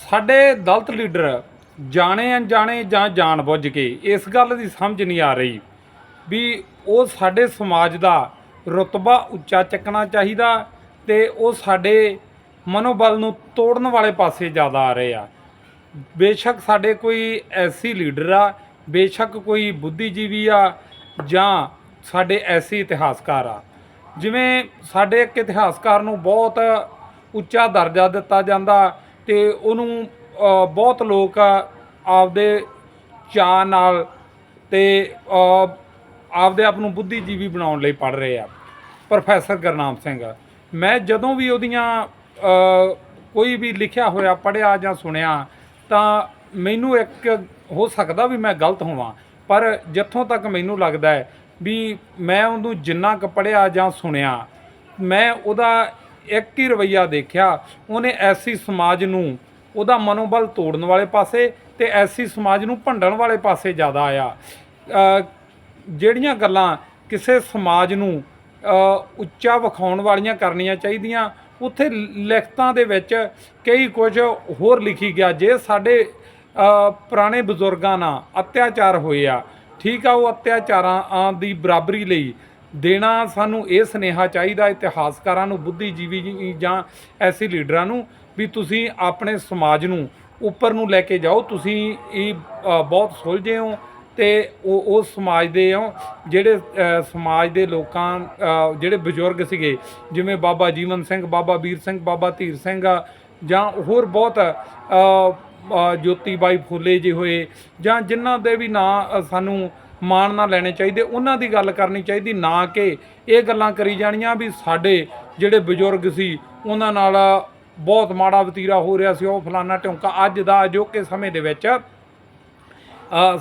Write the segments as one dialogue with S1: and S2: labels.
S1: ਸਾਡੇ ਦਲਤ ਲੀਡਰ ਜਾਣੇ ਅਣਜਾਣੇ ਜਾਂ ਜਾਣਬੁੱਝ ਕੇ ਇਸ ਗੱਲ ਦੀ ਸਮਝ ਨਹੀਂ ਆ ਰਹੀ ਵੀ ਉਹ ਸਾਡੇ ਸਮਾਜ ਦਾ ਰੁਤਬਾ ਉੱਚਾ ਚੱਕਣਾ ਚਾਹੀਦਾ ਤੇ ਉਹ ਸਾਡੇ ਮਨੋਬਲ ਨੂੰ ਤੋੜਨ ਵਾਲੇ ਪਾਸੇ ਜ਼ਿਆਦਾ ਆ ਰਹੇ ਆ। ਬੇਸ਼ੱਕ ਸਾਡੇ ਕੋਈ ਐਸੀ ਲੀਡਰ ਆ, ਬੇਸ਼ੱਕ ਕੋਈ ਬੁੱਧੀਜੀਵੀ ਆ ਜਾਂ ਸਾਡੇ ਐਸੀ ਇਤਿਹਾਸਕਾਰ ਆ। ਜਿਵੇਂ ਸਾਡੇ ਇੱਕ ਇਤਿਹਾਸਕਾਰ ਨੂੰ ਬਹੁਤ ਉੱਚਾ ਦਰਜਾ ਦਿੱਤਾ ਜਾਂਦਾ ਤੇ ਉਹਨੂੰ ਬਹੁਤ ਲੋਕ ਆਪਦੇ ਚਾਅ ਨਾਲ ਤੇ ਆਪਦੇ ਆਪ ਨੂੰ ਬੁੱਧੀਜੀਵੀ ਬਣਾਉਣ ਲਈ ਪੜ ਰਹੇ ਆ। ਪ੍ਰੋਫੈਸਰ ਗੁਰਨਾਮ ਸਿੰਘ, ਮੈਂ ਜਦੋਂ ਵੀ ਉਹਦੀਆਂ ਕੋਈ ਵੀ ਲਿਖਿਆ ਹੋਇਆ ਪੜਿਆ ਜਾਂ ਸੁਣਿਆ, ਤਾਂ ਮੈਨੂੰ ਇੱਕ ਹੋ ਸਕਦਾ ਵੀ ਮੈਂ ਗਲਤ ਹੋਵਾਂ, ਪਰ ਜਿੱਥੋਂ ਤੱਕ ਮੈਨੂੰ ਲੱਗਦਾ ਹੈ ਵੀ ਮੈਂ ਉਹਨੂੰ ਜਿੰਨਾ ਕੁ ਪੜਿਆ ਜਾਂ ਸੁਣਿਆ, ਮੈਂ ਉਹਦਾ ਇੱਕ ਹੀ ਰਵਈਆ ਦੇਖਿਆ, ਉਹਨੇ ਐਸੀ ਸਮਾਜ ਨੂੰ, ਉਹਦਾ ਮਨੋਬਲ ਤੋੜਨ ਵਾਲੇ ਪਾਸੇ ਤੇ ਐਸੀ ਸਮਾਜ ਨੂੰ ਭੰਡਣ ਵਾਲੇ ਪਾਸੇ ਜ਼ਿਆਦਾ ਆਇਆ। ਜਿਹੜੀਆਂ ਗੱਲਾਂ ਕਿਸੇ ਸਮਾਜ ਨੂੰ ਉੱਚਾ ਵਿਖਾਉਣ ਵਾਲੀਆਂ ਕਰਨੀਆਂ ਚਾਹੀਦੀਆਂ, ਉੱਥੇ ਲਿਖਤਾਂ ਦੇ ਵਿੱਚ ਕਈ ਕੁਝ ਹੋਰ ਲਿਖੀ ਗਿਆ, ਜੇ ਸਾਡੇ ਪੁਰਾਣੇ ਬਜ਼ੁਰਗਾਂ ਨਾਲ ਅਤਿਆਚਾਰ ਹੋਏ ਆ, ਠੀਕ ਆ, ਉਹ ਅਤਿਆਚਾਰਾਂ ਦੀ ਬਰਾਬਰੀ ਲਈ ਦੇਣਾ ਸਾਨੂੰ ਇਹ ਸੁਨੇਹਾ ਚਾਹੀਦਾ ਇਤਿਹਾਸਕਾਰਾਂ ਨੂੰ ਬੁੱਧੀਜੀਵੀ ਜਾਂ ਐਸੇ ਲੀਡਰਾਂ ਨੂੰ ਵੀ ਤੁਸੀਂ ਆਪਣੇ ਸਮਾਜ ਨੂੰ ਉੱਪਰ ਨੂੰ ਲੈ ਕੇ ਜਾਓ। ਤੁਸੀਂ ਇਹ ਬਹੁਤ ਸੁਲਝੇ ਹੋ ਤੇ ਉਹ ਉਹ ਸਮਾਜ ਦੇ ਹੋ ਜਿਹੜੇ ਸਮਾਜ ਦੇ ਲੋਕਾਂ ਜਿਹੜੇ ਬਜ਼ੁਰਗ ਸੀਗੇ ਜਿਵੇਂ ਬਾਬਾ ਜੀਵਨ ਸਿੰਘ ਬਾਬਾ ਵੀਰ ਸਿੰਘ ਬਾਬਾ ਧੀਰ ਸਿੰਘ ਆ, ਜਾਂ ਹੋਰ ਬਹੁਤ ਅ, ਜੋਤੀ ਬਾਈ ਫੁੱਲੇ ਜੀ ਹੋਏ ਜਾਂ ਜਿਨ੍ਹਾਂ ਦੇ ਵੀ ਨਾਂ ਸਾਨੂੰ ਮਾਣ ਨਾ ਲੈਣੇ ਚਾਹੀਦੇ, ਉਹਨਾਂ ਦੀ ਗੱਲ ਕਰਨੀ ਚਾਹੀਦੀ, ਨਾ ਕਿ ਇਹ ਗੱਲਾਂ ਕਰੀ ਜਾਣੀਆਂ ਵੀ ਸਾਡੇ ਜਿਹੜੇ ਬਜ਼ੁਰਗ ਸੀ, ਉਹਨਾਂ ਨਾਲ ਬਹੁਤ ਮਾੜਾ ਵਤੀਰਾ ਹੋ ਰਿਹਾ ਸੀ, ਉਹ ਫਲਾਨਾ ਢੌਂਕਾ ਅੱਜ ਦਾ ਅਜੋਕੇ ਸਮੇਂ ਦੇ ਵਿੱਚ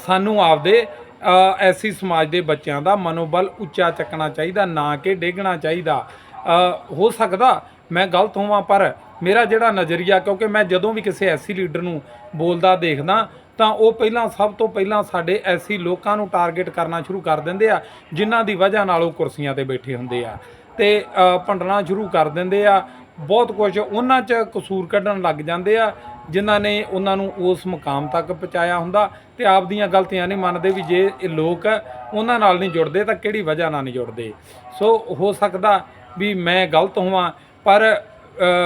S1: ਸਾਨੂੰ ਆਪਦੇ ਐਸੀ ਸਮਾਜ ਦੇ ਬੱਚਿਆਂ ਦਾ ਮਨੋਬਲ ਉੱਚਾ ਚੱਕਣਾ ਚਾਹੀਦਾ, ਨਾ ਕਿ ਡੇਗਣਾ ਚਾਹੀਦਾ। ਹੋ ਸਕਦਾ ਮੈਂ ਗਲਤ ਹੋਵਾਂ, ਪਰ ਮੇਰਾ ਜਿਹੜਾ ਨਜ਼ਰੀਆ, ਕਿਉਂਕਿ ਮੈਂ ਜਦੋਂ ਵੀ ਕਿਸੇ ਐਸੀ ਲੀਡਰ ਨੂੰ ਬੋਲਦਾ ਦੇਖਦਾ ਤਾਂ ਉਹ ਪਹਿਲਾਂ ਸਭ ਤੋਂ ਪਹਿਲਾਂ ਸਾਡੇ ਐਸੀ ਲੋਕਾਂ ਨੂੰ ਟਾਰਗੇਟ ਕਰਨਾ ਸ਼ੁਰੂ ਕਰ ਦਿੰਦੇ ਆ, ਜਿਨ੍ਹਾਂ ਦੀ ਵਜ੍ਹਾ ਨਾਲ ਉਹ ਕੁਰਸੀਆਂ ਤੇ ਬੈਠੇ ਹੁੰਦੇ ਆ। ਤੇ ਭੰਡਣਾ ਸ਼ੁਰੂ ਕਰ ਦਿੰਦੇ ਆ। ਬਹੁਤ ਕੁਝ ਉਹਨਾਂ 'ਚ ਕਸੂਰ ਕੱਢਣ ਲੱਗ ਜਾਂਦੇ ਆ, ਜਿਨ੍ਹਾਂ ਨੇ ਉਹਨਾਂ ਨੂੰ ਉਸ ਮੁਕਾਮ ਤੱਕ ਪਹੁੰਚਾਇਆ ਹੁੰਦਾ। ਤੇ ਆਪਦੀਆਂ ਗਲਤੀਆਂ ਨਹੀਂ ਮੰਨਦੇ ਵੀ ਜੇ ਇਹ ਲੋਕ ਉਹਨਾਂ ਨਾਲ ਨਹੀਂ ਜੁੜਦੇ ਤਾਂ ਕਿਹੜੀ ਵਜ੍ਹਾ ਨਾਲ ਨਹੀਂ ਜੁੜਦੇ। ਸੋ ਹੋ ਸਕਦਾ ਵੀ ਮੈਂ ਗਲਤ ਹੋਵਾਂ, ਪਰ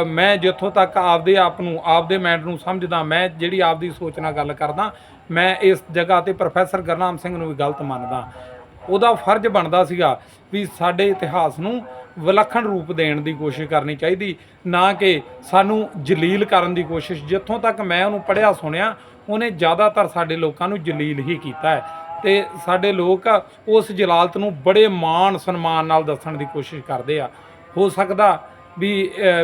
S1: ਮੈਂ ਜਿੱਥੋਂ ਤੱਕ ਆਪਦੇ ਆਪ ਨੂੰ, ਆਪਦੇ ਮੈਂਡ ਨੂੰ ਸਮਝਦਾ, ਮੈਂ ਜਿਹੜੀ ਆਪਦੀ ਸੋਚ ਨਾਲ ਗੱਲ ਕਰਦਾ, ਮੈਂ ਇਸ ਜਗ੍ਹਾ ਤੇ ਪ੍ਰੋਫੈਸਰ ਗੁਰਨਾਮ ਸਿੰਘ ਨੂੰ ਵੀ ਗਲਤ ਮੰਨਦਾ। ਉਹਦਾ ਫਰਜ਼ ਬਣਦਾ ਸੀਗਾ ਵੀ ਸਾਡੇ ਇਤਿਹਾਸ ਨੂੰ ਵਿਲੱਖਣ ਰੂਪ ਦੇਣ ਦੀ ਕੋਸ਼ਿਸ਼ ਕਰਨੀ ਚਾਹੀਦੀ, ਨਾ ਕਿ ਸਾਨੂੰ ਜਲੀਲ ਕਰਨ ਦੀ ਕੋਸ਼ਿਸ਼। ਜਿੱਥੋਂ ਤੱਕ ਮੈਂ ਉਹਨੂੰ ਪੜ੍ਹਿਆ, ਸੁਣਿਆ, ਉਹਨੇ ਜ਼ਿਆਦਾਤਰ ਸਾਡੇ ਲੋਕਾਂ ਨੂੰ ਜਲੀਲ ਹੀ ਕੀਤਾ ਹੈ। ਤੇ ਸਾਡੇ ਲੋਕ ਉਸ ਜਲਾਲਤ ਨੂੰ ਬੜੇ ਮਾਣ ਸਨਮਾਨ ਨਾਲ ਦੱਸਣ ਦੀ ਕੋਸ਼ਿਸ਼ ਕਰਦੇ ਆ। ਹੋ ਸਕਦਾ ਵੀ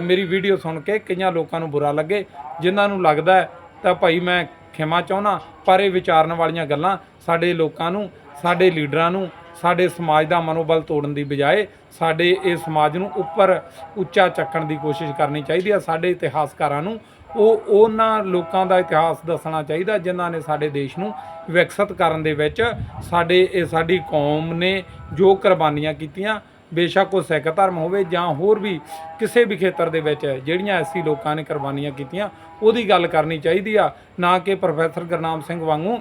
S1: ਮੇਰੀ ਵੀਡੀਓ ਸੁਣ ਕੇ ਕਈਆਂ ਲੋਕਾਂ ਨੂੰ ਬੁਰਾ ਲੱਗੇ। ਜਿਨ੍ਹਾਂ ਨੂੰ ਲੱਗਦਾ ਤਾਂ ਭਾਈ ਮੈਂ ਖਿਮਾ ਚਾਹੁੰਦਾ, ਪਰ ਇਹ ਵਿਚਾਰਨ ਵਾਲੀਆਂ ਗੱਲਾਂ ਸਾਡੇ ਲੋਕਾਂ ਨੂੰ, ਸਾਡੇ ਲੀਡਰਾਂ ਨੂੰ, ਸਾਡੇ ਸਮਾਜ ਦਾ ਮਨੋਬਲ ਤੋੜਨ ਦੀ ਬਜਾਏ ਸਾਡੇ ਇਹ ਸਮਾਜ ਨੂੰ ਉੱਪਰ ਉੱਚਾ ਚੱਕਣ ਦੀ ਕੋਸ਼ਿਸ਼ ਕਰਨੀ ਚਾਹੀਦੀ ਹੈ। ਸਾਡੇ ਇਤਿਹਾਸਕਾਰਾਂ ਨੂੰ ਉਹ, ਉਹਨਾਂ ਲੋਕਾਂ ਦਾ ਇਤਿਹਾਸ ਦੱਸਣਾ ਚਾਹੀਦਾ ਜਿਨ੍ਹਾਂ ਨੇ ਸਾਡੇ ਦੇਸ਼ ਨੂੰ ਵਿਕਸਿਤ ਕਰਨ ਦੇ ਵਿੱਚ ਸਾਡੇ, ਇਹ ਸਾਡੀ ਕੌਮ ਨੇ ਜੋ ਕੁਰਬਾਨੀਆਂ ਕੀਤੀਆਂ। ਬੇਸ਼ੱਕ ਉਹ ਸਿੱਖ ਧਰਮ ਹੋਵੇ ਜਾਂ ਹੋਰ ਵੀ ਕਿਸੇ ਵੀ ਖੇਤਰ ਦੇ ਵਿੱਚ ਜਿਹੜੀਆਂ ਐਸੀ ਲੋਕਾਂ ਨੇ ਕੁਰਬਾਨੀਆਂ ਕੀਤੀਆਂ, ਉਹਦੀ ਗੱਲ ਕਰਨੀ ਚਾਹੀਦੀ ਆ। ਨਾ ਕਿ ਪ੍ਰੋਫੈਸਰ ਗੁਰਨਾਮ ਸਿੰਘ ਵਾਂਗੂ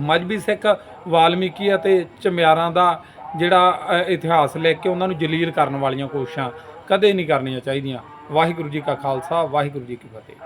S1: ਮਜਬੀ ਸਿੱਖ, ਵਾਲਮੀਕੀ ਅਤੇ ਚਮਿਆਰਾਂ ਦਾ ਜਿਹੜਾ ਇਤਿਹਾਸ ਲੈ ਕੇ ਉਹਨਾਂ ਨੂੰ ਜਲੀਲ ਕਰਨ ਵਾਲੀਆਂ ਕੋਸ਼ਿਸ਼ਾਂ ਕਦੇ ਨਹੀਂ ਕਰਨੀਆਂ ਚਾਹੀਦੀਆਂ। ਵਾਹਿਗੁਰੂ ਜੀ ਕਾ ਖਾਲਸਾ, ਵਾਹਿਗੁਰੂ ਜੀ ਕੀ ਫਤਿਹ।